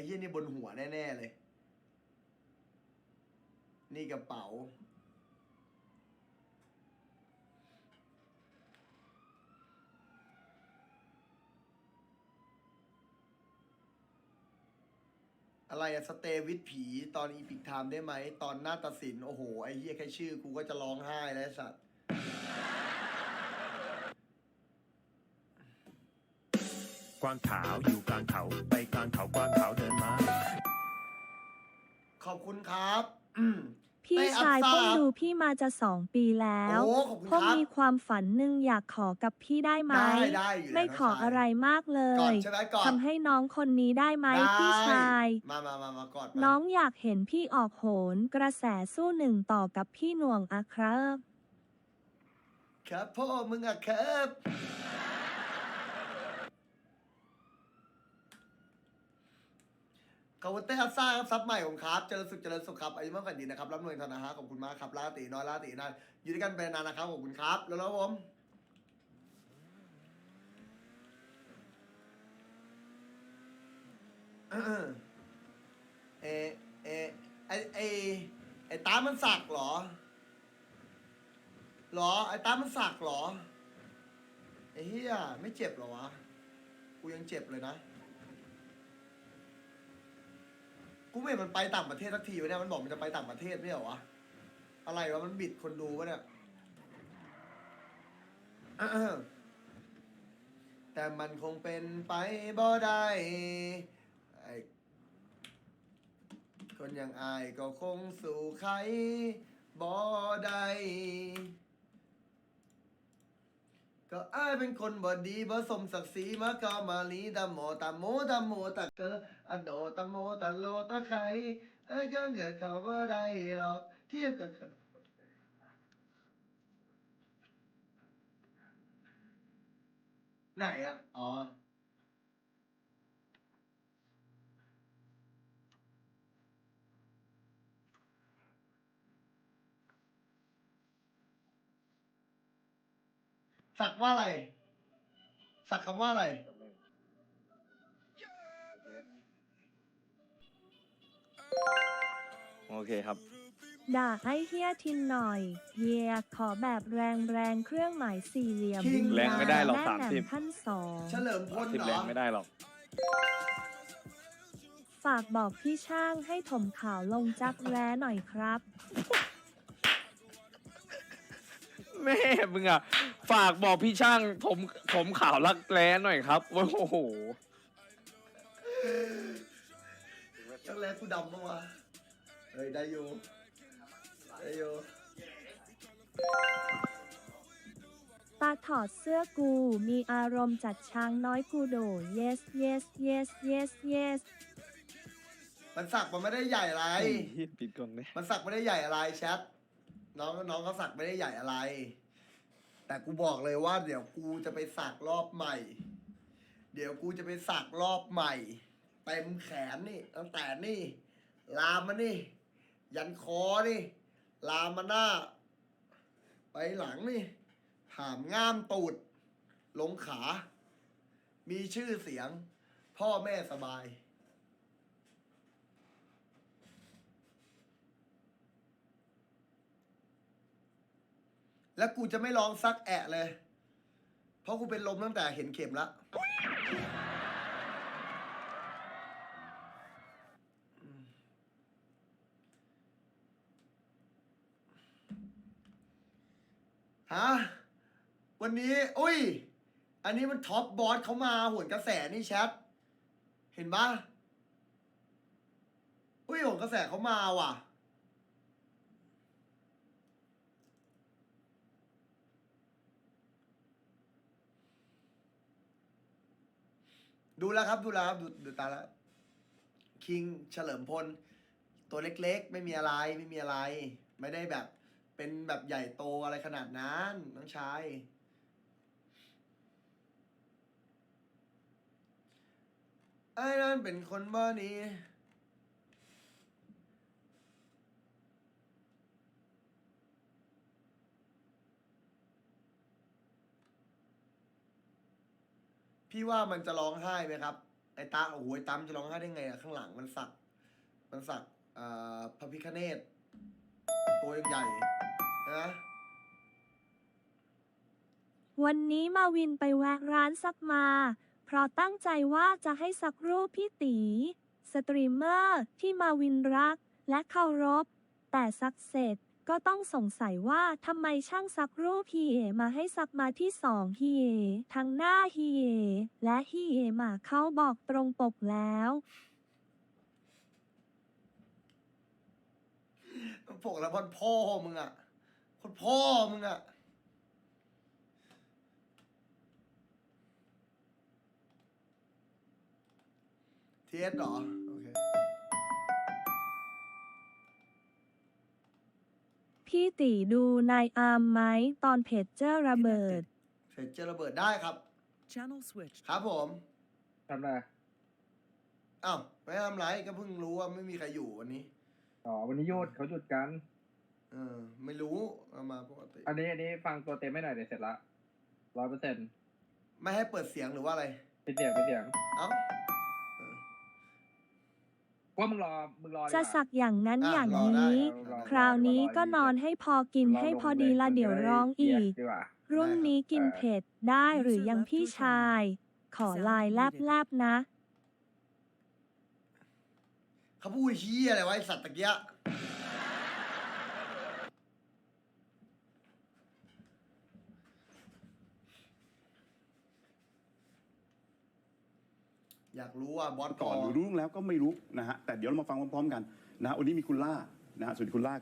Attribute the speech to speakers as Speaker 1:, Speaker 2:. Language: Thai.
Speaker 1: อ้เหี้ยนี่บนหัวแน่ๆเลย นี่กระเป๋า อะไรอะสเตวิทผีตอนอีพิกไทม์ได้ไหม ตอนหน้าตัดสิน โอ้โห ไอ้เหี้ยแค่ชื่อ กูก็จะร้องไห้แล้วไอ้สัตว์
Speaker 2: กวางขาวอยู่กลางเขาไปกลางเขากวางขาวเดินมา
Speaker 1: ขอบคุณครับ อืม
Speaker 3: พี่
Speaker 1: ไม่อัพ
Speaker 3: ชาย
Speaker 1: ทราบ
Speaker 3: เพิ่งดูพี่มาจะสองปีแล้ว
Speaker 1: โอ้ขอบคุณ
Speaker 3: เพิ่ง
Speaker 1: ครับ
Speaker 3: มีความฝันหนึ่งอยากขอกับพี่ได้ไหม
Speaker 1: ได้ได้อยู่แล้ว
Speaker 3: ไม่ขอ
Speaker 1: น้องชาย
Speaker 3: อะไรมากเล
Speaker 1: กอด
Speaker 3: ย
Speaker 1: ใช่ไหมกอด
Speaker 3: ทำให้น้องคนนี้ได้ไหม
Speaker 1: ได้
Speaker 3: พี่ชาย
Speaker 1: มามามามากอดมา
Speaker 3: น้องอยากเห็นพี่ออกโหนกระแสสู้หนึ่งต่อกับพี่หน่วงอะครับ
Speaker 1: ครับพ่อมึงอะครับ ขอบคุณเต้ฮัสซ่าครับซับใหม่ของครับ เจริญสุขเจริญสุขครับอายุมากกว่าดีนะครับรับเงินธนาฮะขอบคุณมากครับลาตีน้อยลาตีนานอยู่ด้วยกันไปนานนะครับขอบคุณครับ แล้วแล้วผมเออเออไอไอไอตามันสักเหรอหรอ ไอตามันสักเหรอไอเฮียไม่เจ็บเหรอวะ กูยังเจ็บเลยนะ กูไม่เห็นมันไปต่างประเทศสักทีวะเนี่ยมันบอกมันจะไปต่างประเทศไม่เหรอวะอะไรวะมันบิดคนดูวะเนี่ยแต่มันคงเป็นไปบ่ได้ไอ้คนอย่างอายก็คงสู่ใครบ่ได้ ก็อ้ายเป็นคนบ่ดีบ่สมศักดิ์ศรีมาก็มาลีตะโมตะโมตะโมตะเกออันโดตะโมตะโลตะไคเอ้ยก็เกิดเขาบ่ได้หรอกเทียบกับไหนอะอ๋อ สักว่าอะไร สักคำว่าอะไร
Speaker 4: โอเคครับ
Speaker 3: ด่าไอ้เฮียทินหน่อยเฮียขอแบบแรงแรงๆเครื่องหมายสี่เหลี่ยม
Speaker 1: คิง
Speaker 4: แรงไม่ได้หรอก
Speaker 3: แม่
Speaker 4: สาม
Speaker 3: แหม่
Speaker 4: สิบ
Speaker 3: ท่านสอง
Speaker 1: เฉลิมพล
Speaker 4: สิบ
Speaker 1: เหร
Speaker 4: แร
Speaker 1: อง
Speaker 4: ไม่ได้หรอก
Speaker 3: ฝากบอกพี่ช่างให้ถมข่าวลงจักแร้หน่อยครับ
Speaker 4: แม่มึงอะ ฝากบอกพี่ช่างผมผมข่าวรักแร้หน่อยครับว่าโอ้โห
Speaker 1: จังแรกกูดำปะวะเฮ้ยได้อยู่ได้อยู่
Speaker 3: ตาถอดเสื้อกูมีอารมณ์จัดช้างน้อยกูโด yes yes yes yes yes
Speaker 1: มันสักมันไม่ได้ใหญ่อะไร
Speaker 4: ไอ้เหี้ยปิดกล่องเลย
Speaker 1: มันสักไม่ได้ใหญ่อะไรแชท น้องน้องเขาสักไม่ได้ใหญ่อะไร แต่กูบอกเลยว่า เดี๋ยวกูจะไปสักรอบใหม่ เดี๋ยวกูจะไปสักรอบใหม่เต็มแขนนี่ตั้งแต่นี่ ลามมานี่ ยันคอนี่ ลามมาหน้า ไปหลังนี่หามง่ามตูด ลงขา มีชื่อเสียง พ่อแม่สบาย แล้วกูจะไม่ร้องซักแอะเลย เพราะกูเป็นลมตั้งแต่เห็นเข็มล้วฮะวันนี้ อุ้ย อันนี้มันท็อปบอสเขามาหวนกระแสนี่แชท เห็นปะอุ้ยหวนกระแสเขามาว่ะ ดูแล้วครับดูแล้วครับดูดูตาแล้วคิงเฉลิมพล ตัวเล็กๆ ไม่มีอะไรไม่มีอะไร ไม่ได้แบบ เป็นแบบใหญ่โตอะไรขนาดนั้นน้องชายไอ้นั่นเป็นคนบ้านี้ พี่ว่ามันจะร้องไห้ไหมครับ ไอ้ตาโอ้โหไอ้มจะร้องไห้ได้ไงอะข้างหลังมันสัก มันสักอ่าพระพิคเนตตัวใหญ่นะ
Speaker 3: วันนี้มาวินไปแวะร้านซักมา เพราะตั้งใจว่าจะให้สักรูปพี่ตี สตรีมเมอร์ที่มาวินรักและเคารพ แต่ซักเสร็จ ก็ต้องสงสัยว่าทำไมช่างซักรูปฮีเอมาให้ซักมาที่สองฮีเอทั้งหน้าฮีเอและฮีเอมาเขาบอกตรงปกแล้ว
Speaker 1: พวกแล้วพ่อพ่อมึงอะคนพ่อมึงอะทีเอสเหรอ
Speaker 3: พี่ตีดูนายอาร์มไหมตอนเพจเจอร์ระเบิด
Speaker 1: เสร็จเจอระเบิดได้ครับ
Speaker 5: Channel switched.
Speaker 1: ครับผม
Speaker 6: ทำไร
Speaker 1: อ้าวไม่ทำไรก็เพิ่งรู้ว่าไม่มีใครอยู่วันนี้
Speaker 6: อ๋อ วันนี้หยุดเขาหยุดกัน
Speaker 1: เออ ไม่รู้เอามาปกติ
Speaker 6: อันนี้อันนี้ฟังตัวเต็มไม่หน่อยเดี๋ยวเสร็จละร้อยเปอร์เซ็นต์
Speaker 1: ไม่ให้เปิดเสียงหรือว่าอะไร
Speaker 6: เป็นเสียงเป็นเสียง
Speaker 1: เอ้า
Speaker 6: ว่ามึงรอมึงรอดี
Speaker 3: จะ
Speaker 6: ว่า
Speaker 3: สักอย่างนั้น
Speaker 1: อะ
Speaker 3: อย่าง
Speaker 1: รอได้
Speaker 3: นี้
Speaker 1: รอได้
Speaker 3: คราวนี้ก็นอนให้พอกินให้พอดีละเดี๋ยวร้องอีก
Speaker 6: ดีกว่า
Speaker 3: รุ่นนี้กินเผ็ดได้หรือยังพี่ชาย ขอลายแลบๆนะ
Speaker 1: เขาพูดเฮียอะไรวะไอสัตว์ตะเกียะ อยากรู้ว่าบอส
Speaker 7: ก่อนหรือรู้แล้วก็ไม่รู้นะฮะแต่เดี๋ยวเรามาฟังพร้อมๆกันนะฮะวันนี้มีคุณล่านะฮะสวัสดีคุณล่าครับ